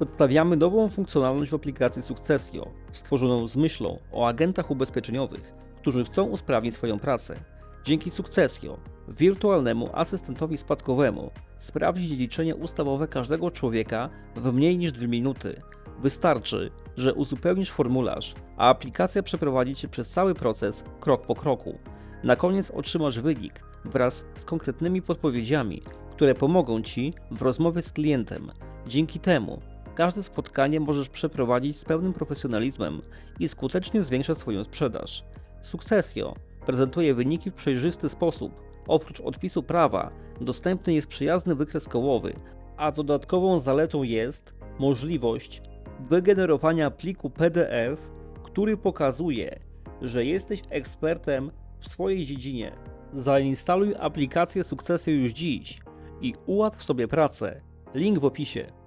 Przedstawiamy nową funkcjonalność w aplikacji Successio, stworzoną z myślą o agentach ubezpieczeniowych, którzy chcą usprawnić swoją pracę. Dzięki Successio, wirtualnemu asystentowi spadkowemu, sprawdzić liczenie ustawowe każdego człowieka w mniej niż 2 minuty. Wystarczy, że uzupełnisz formularz, a aplikacja przeprowadzi cię przez cały proces krok po kroku. Na koniec otrzymasz wynik wraz z konkretnymi podpowiedziami, które pomogą ci w rozmowie z klientem. Dzięki temu każde spotkanie możesz przeprowadzić z pełnym profesjonalizmem i skutecznie zwiększać swoją sprzedaż. Successio prezentuje wyniki w przejrzysty sposób. Oprócz odpisu prawa, dostępny jest przyjazny wykres kołowy, a dodatkową zaletą jest możliwość wygenerowania pliku PDF, który pokazuje, że jesteś ekspertem w swojej dziedzinie. Zainstaluj aplikację Successio już dziś i ułatw sobie pracę. Link w opisie.